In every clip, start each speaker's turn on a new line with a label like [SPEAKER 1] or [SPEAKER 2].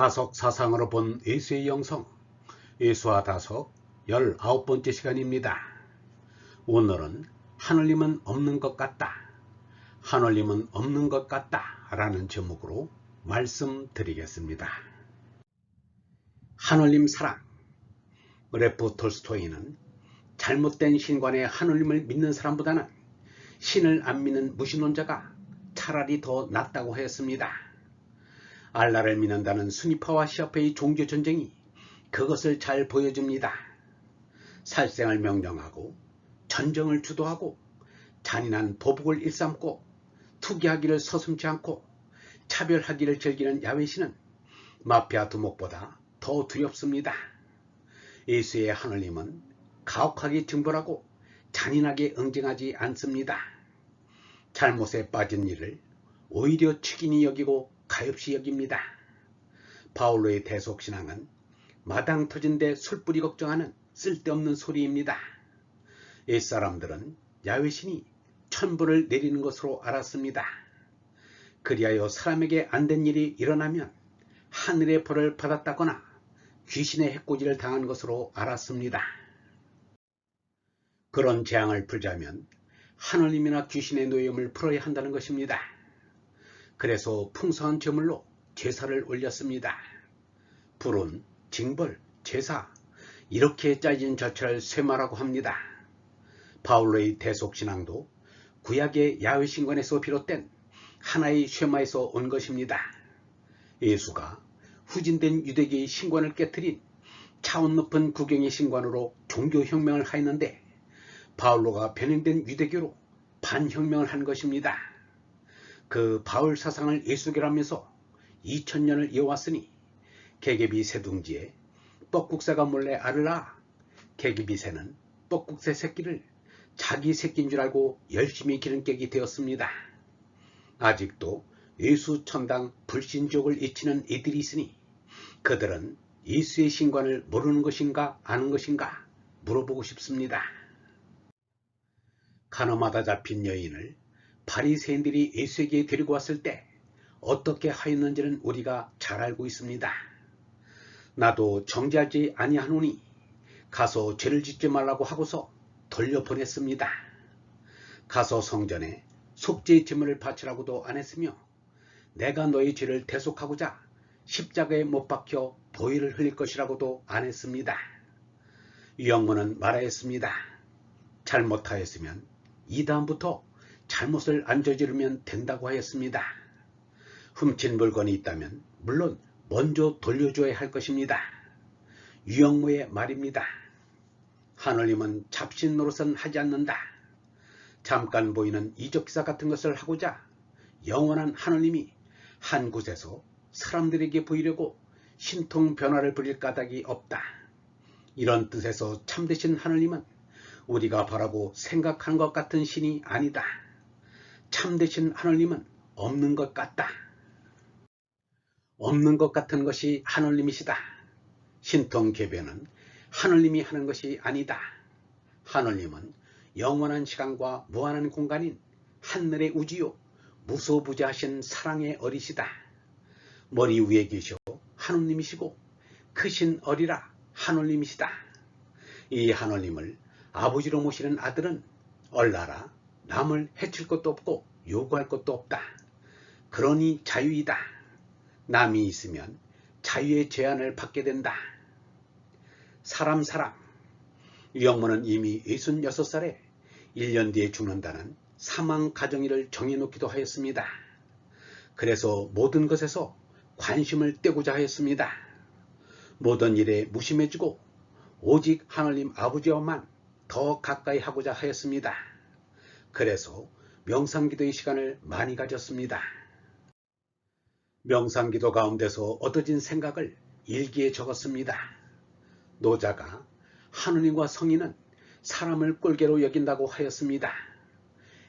[SPEAKER 1] 다석 사상으로 본 예수의 영성 예수와 다석 19번째 시간입니다. 오늘은 하늘님은 없는 것 같다. 하늘님은 없는 것 같다. 라는 제목으로 말씀드리겠습니다. 하늘님 사랑 레프 톨스토이는 잘못된 신관에 하늘님을 믿는 사람보다는 신을 안 믿는 무신론자가 차라리 더 낫다고 했습니다. 알라를 믿는다는 순위파와 시아파의 종교전쟁이 그것을 잘 보여줍니다. 살생을 명령하고 전쟁을 주도하고 잔인한 보복을 일삼고 투기하기를 서슴지 않고 차별하기를 즐기는 야외신은 마피아 두목보다 더 두렵습니다. 예수의 하늘님은 가혹하게 증벌하고 잔인하게 응징하지 않습니다. 잘못에 빠진 일을 오히려 책임이 여기고 가엾이 여깁니다. 바울로의 대속신앙은 마당 터진 데 술뿌리 걱정하는 쓸데없는 소리입니다. 옛사람들은 야외신이 천부를 내리는 것으로 알았습니다. 그리하여 사람에게 안 된 일이 일어나면 하늘의 벌을 받았다거나 귀신의 해코지를 당한 것으로 알았습니다. 그런 재앙을 풀자면 하늘님이나 귀신의 노염을 풀어야 한다는 것입니다. 그래서 풍성한 제물로 제사를 올렸습니다. 불은, 징벌, 제사 이렇게 짜진 자체를 쇠마라고 합니다. 바울로의 대속신앙도 구약의 야외신관에서 비롯된 하나의 쇠마에서 온 것입니다. 예수가 후진된 유대계의 신관을 깨뜨린 차원 높은 구경의 신관으로 종교혁명을 하였는데 바울로가 변형된 유대교로 반혁명을 한 것입니다. 그 바울 사상을 예수교라면서 2000년을 이어왔으니 개개비 새둥지에 뻐국새가 몰래 알을 낳아 개개비 새는 뻐국새 새끼를 자기 새끼인 줄 알고 열심히 기름깨기 되었습니다. 아직도 예수 천당 불신족을 잊히는 이들이 있으니 그들은 예수의 신관을 모르는 것인가 아는 것인가 물어보고 싶습니다. 가늠하다 잡힌 여인을 바리새인들이 예수에게 데리고 왔을 때 어떻게 하였는지는 우리가 잘 알고 있습니다. 나도 정죄하지 아니하노니 가서 죄를 짓지 말라고 하고서 돌려보냈습니다. 가서 성전에 속죄의 제물을 바치라고도 안 했으며 내가 너의 죄를 대속하고자 십자가에 못 박혀 보혈을 흘릴 것이라고도 안 했습니다. 영문은 말하였습니다. 잘못하였으면 이 다음부터 잘못을 안 저지르면 된다고 하였습니다. 훔친 물건이 있다면 물론 먼저 돌려줘야 할 것입니다. 유영모의 말입니다. 하늘님은 잡신 노릇은 하지 않는다. 잠깐 보이는 이적기사 같은 것을 하고자 영원한 하늘님이 한 곳에서 사람들에게 보이려고 신통 변화를 부릴 까닭이 없다. 이런 뜻에서 참되신 하늘님은 우리가 바라고 생각하는 것 같은 신이 아니다. 참되신 하늘님은 없는 것 같다. 없는 것 같은 것이 하늘님이시다. 신통 개변은 하늘님이 하는 것이 아니다. 하늘님은 영원한 시간과 무한한 공간인 하늘의 우지요 무소부자하신 사랑의 어리시다. 머리 위에 계셔 하느님이시고 크신 어리라 하느님이시다. 이 하느님을 아버지로 모시는 아들은 얼라라 남을 해칠 것도 없고 요구할 것도 없다. 그러니 자유이다. 남이 있으면 자유의 제한을 받게 된다. 사람 사람 영문은 이미 66살에 1년 뒤에 죽는다는 사망 가정일을 정해놓기도 하였습니다. 그래서 모든 것에서 관심을 떼고자 하였습니다. 모든 일에 무심해지고 오직 하나님 아버지와만 더 가까이 하고자 하였습니다. 그래서 명상기도의 시간을 많이 가졌습니다. 명상기도 가운데서 얻어진 생각을 일기에 적었습니다. 노자가 하느님과 성인은 사람을 꼴개로 여긴다고 하였습니다.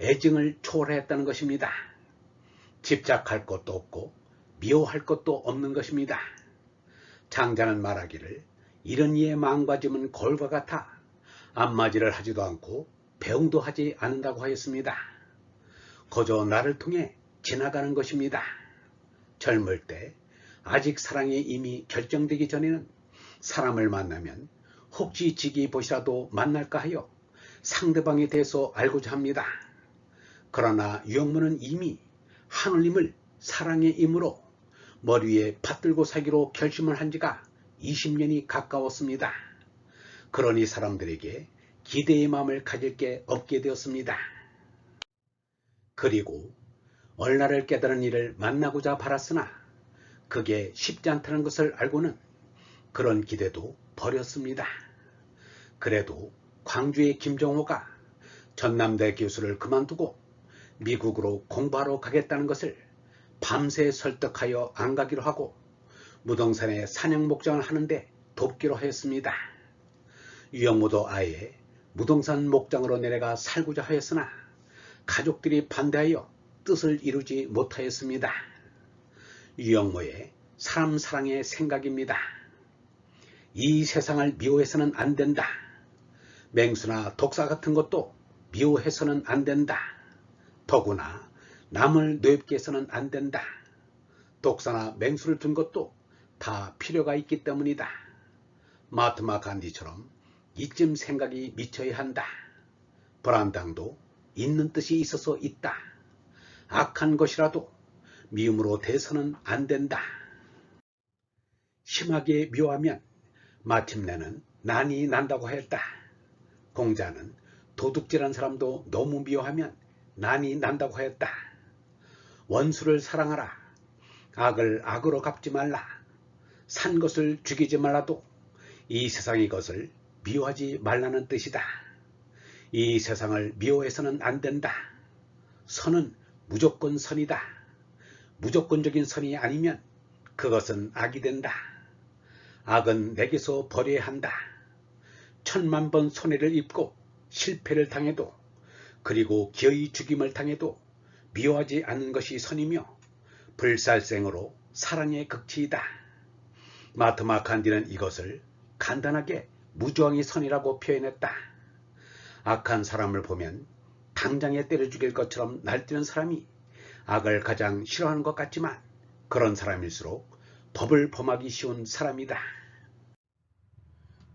[SPEAKER 1] 애증을 초월했다는 것입니다. 집착할 것도 없고 미워할 것도 없는 것입니다. 장자는 말하기를 이런 이의 망가짐은 거울과 같아 안마지를 하지도 않고 배웅도 하지 않는다고 하였습니다. 거저 나를 통해 지나가는 것입니다. 젊을 때 아직 사랑이 이미 결정되기 전에는 사람을 만나면 혹시 지기 보시라도 만날까 하여 상대방에 대해서 알고자 합니다. 그러나 유영문은 이미 하늘님을 사랑의 임으로 머리 위에 받들고 살기로 결심을 한 지가 20년이 가까웠습니다. 그러니 사람들에게 기대의 마음을 가질 게 없게 되었습니다. 그리고 얼나를 깨달은 이를 만나고자 바랐으나 그게 쉽지 않다는 것을 알고는 그런 기대도 버렸습니다. 그래도 광주의 김정호가 전남대 교수를 그만두고 미국으로 공부하러 가겠다는 것을 밤새 설득하여 안 가기로 하고 무동산에 사냥 목장을 하는데 돕기로 하였습니다. 유영무도 아예 무동산 목장으로 내려가 살고자 하였으나 가족들이 반대하여 뜻을 이루지 못하였습니다. 유영모의 사람 사랑의 생각입니다. 이 세상을 미워해서는 안 된다. 맹수나 독사 같은 것도 미워해서는 안 된다. 더구나 남을 뇌게 해서는 안 된다. 독사나 맹수를 둔 것도 다 필요가 있기 때문이다. 마트마 간디처럼 이쯤 생각이 미쳐야 한다. 브란당도 있는 뜻이 있어서 있다. 악한 것이라도 미움으로 대서는 안 된다. 심하게 미워하면 마침내는 난이 난다고 했다. 공자는 도둑질한 사람도 너무 미워하면 난이 난다고 하였다. 원수를 사랑하라. 악을 악으로 갚지 말라. 산 것을 죽이지 말라도 이 세상의 것을 미워하지 말라는 뜻이다. 이 세상을 미워해서는 안 된다. 선은 무조건 선이다. 무조건적인 선이 아니면 그것은 악이 된다. 악은 내게서 버려야 한다. 천만 번 손해를 입고 실패를 당해도 그리고 기어이 죽임을 당해도 미워하지 않는 것이 선이며 불살생으로 사랑의 극치이다. 마트마 간디는 이것을 간단하게 무저항이 선이라고 표현했다. 악한 사람을 보면 당장에 때려 죽일 것처럼 날뛰는 사람이 악을 가장 싫어하는 것 같지만 그런 사람일수록 법을 범하기 쉬운 사람이다.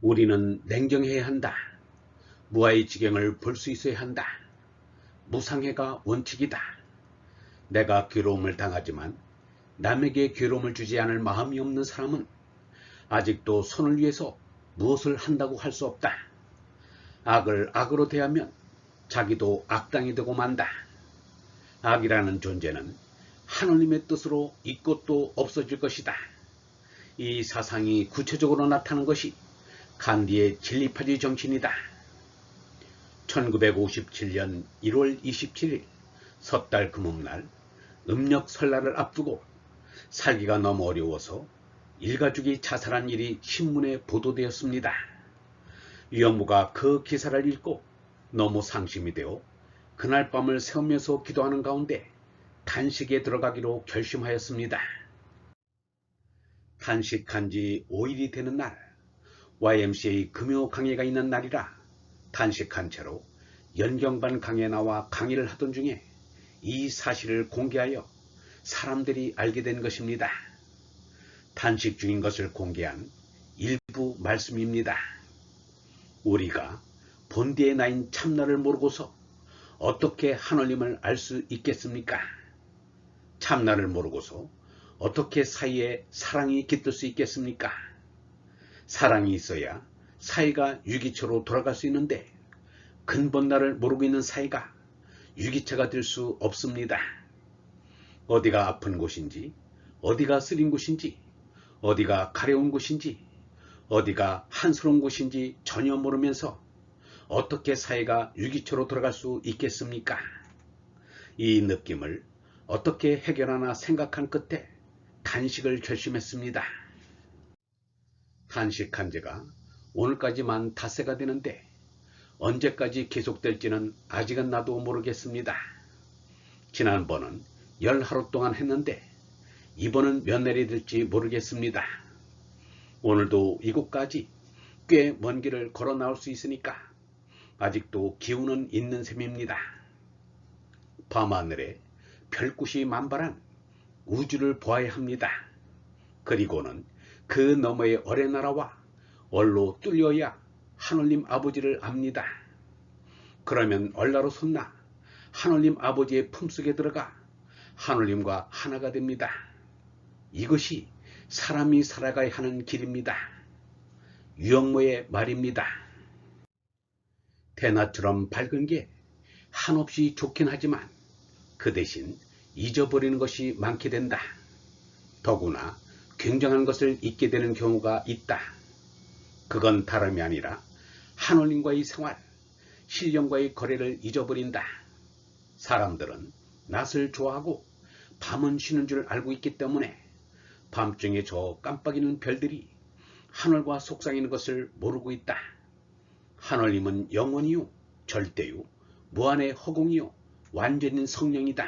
[SPEAKER 1] 우리는 냉정해야 한다. 무아의 지경을 볼 수 있어야 한다. 무상해가 원칙이다. 내가 괴로움을 당하지만 남에게 괴로움을 주지 않을 마음이 없는 사람은 아직도 손을 위해서 무엇을 한다고 할 수 없다. 악을 악으로 대하면 자기도 악당이 되고 만다. 악이라는 존재는 하느님의 뜻으로 있고도 없어질 것이다. 이 사상이 구체적으로 나타난 것이 간디의 진리파지 정신이다. 1957년 1월 27일 섣달 금음날 음력 설날을 앞두고 살기가 너무 어려워서 일가족이 자살한 일이 신문에 보도되었습니다. 유영무가 그 기사를 읽고 너무 상심이 되어 그날 밤을 새우면서 기도하는 가운데 단식에 들어가기로 결심하였습니다. 단식한 지 5일이 되는 날 YMCA 금요 강의가 있는 날이라 단식한 채로 연경반 강에 나와 강의를 하던 중에 이 사실을 공개하여 사람들이 알게 된 것입니다. 단식 중인 것을 공개한 일부 말씀입니다. 우리가 본디에 나인 참나를 모르고서 어떻게 하늘님을 알 수 있겠습니까? 참나를 모르고서 어떻게 사이에 사랑이 깃들 수 있겠습니까? 사랑이 있어야 사이가 유기체로 돌아갈 수 있는데 근본나를 모르고 있는 사이가 유기체가 될 수 없습니다. 어디가 아픈 곳인지, 어디가 쓰린 곳인지, 어디가 가려운 곳인지, 어디가 한스러운 곳인지 전혀 모르면서 어떻게 사회가 유기체로 돌아갈 수 있겠습니까? 이 느낌을 어떻게 해결하나 생각한 끝에 단식을 결심했습니다. 단식한 지가 오늘까지만 닷새가 되는데 언제까지 계속될지는 아직은 나도 모르겠습니다. 지난번은 열 하루 동안 했는데 이번은 몇 날이 될지 모르겠습니다. 오늘도 이곳까지 꽤 먼 길을 걸어 나올 수 있으니까 아직도 기운은 있는 셈입니다. 밤하늘에 별꽃이 만발한 우주를 보아야 합니다. 그리고는 그 너머의 어뢰 나라와 얼로 뚫려야 하늘님 아버지를 압니다. 그러면 얼라로 솟나 하늘님 아버지의 품속에 들어가 하늘님과 하나가 됩니다. 이것이 사람이 살아가야 하는 길입니다. 유영모의 말입니다. 대낮처럼 밝은 게 한없이 좋긴 하지만 그 대신 잊어버리는 것이 많게 된다. 더구나 굉장한 것을 잊게 되는 경우가 있다. 그건 다름이 아니라 하늘님과의 생활, 신령과의 거래를 잊어버린다. 사람들은 낮을 좋아하고 밤은 쉬는 줄 알고 있기 때문에 밤중에 저 깜빡이는 별들이 하늘과 속상이는 것을 모르고 있다. 하늘님은 영원이요, 절대요, 무한의 허공이요, 완전인 성령이다.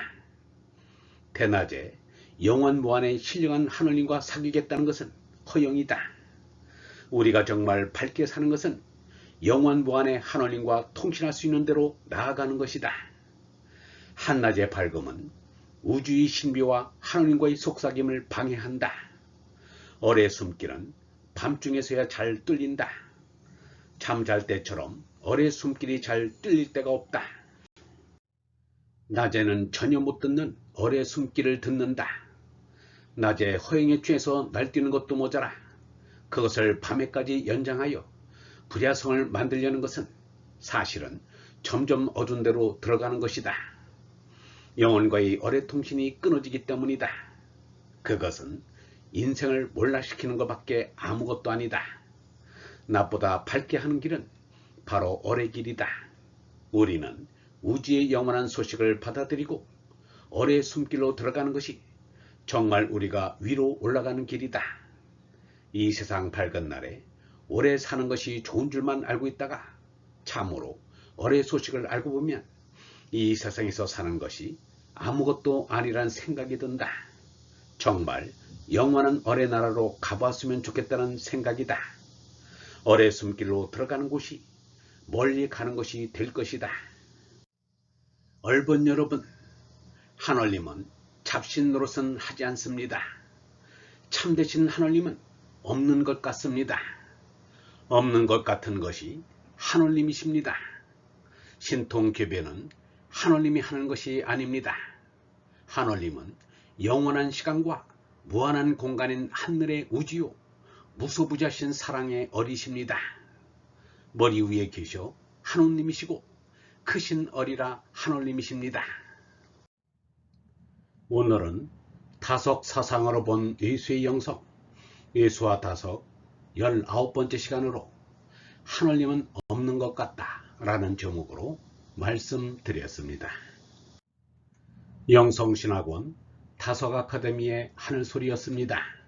[SPEAKER 1] 대낮에 영원 무한의 신령한 하늘님과 사귀겠다는 것은 허영이다. 우리가 정말 밝게 사는 것은 영원 무한의 하늘님과 통신할 수 있는 대로 나아가는 것이다. 한낮의 밝음은 우주의 신비와 하늘님과의 속삭임을 방해한다. 어의 숨길은 밤중에서야 잘 뚫린다. 잠잘 때처럼 어의 숨길이 잘 뚫릴 때가 없다. 낮에는 전혀 못 듣는 어의 숨길을 듣는다. 낮에 허영에 취해서 날뛰는 것도 모자라 그것을 밤에까지 연장하여 불야성을 만들려는 것은 사실은 점점 어두운 데로 들어가는 것이다. 영혼과의 어뢰 통신이 끊어지기 때문이다. 그것은 인생을 몰락시키는 것밖에 아무것도 아니다. 낮보다 밝게 하는 길은 바로 어뢰 길이다. 우리는 우주의 영원한 소식을 받아들이고 어뢰 숨길로 들어가는 것이 정말 우리가 위로 올라가는 길이다. 이 세상 밝은 날에 오래 사는 것이 좋은 줄만 알고 있다가 참으로 어뢰 소식을 알고 보면 이 세상에서 사는 것이 아무것도 아니란 생각이 든다. 정말 영원한 어뢰 나라로 가봤으면 좋겠다는 생각이다. 어뢰 숨길로 들어가는 곳이 멀리 가는 것이 될 것이다. 얼번 여러분, 하늘님은 잡신 노릇은 하지 않습니다. 참되신 하늘님은 없는 것 같습니다. 없는 것 같은 것이 하늘님이십니다. 신통교배는 하늘님이 하는 것이 아닙니다. 하늘님은 영원한 시간과 무한한 공간인 하늘의 우주요 무소부자신 사랑의 어리십니다. 머리 위에 계셔 하느님이시고 크신 어리라 하늘님이십니다. 오늘은 다석 사상으로 본 예수의 영성, 예수와 다석 19번째 시간으로 하늘님은 없는 것 같다 라는 제목으로 말씀드렸습니다. 영성신학원 다석 아카데미의 하늘소리였습니다.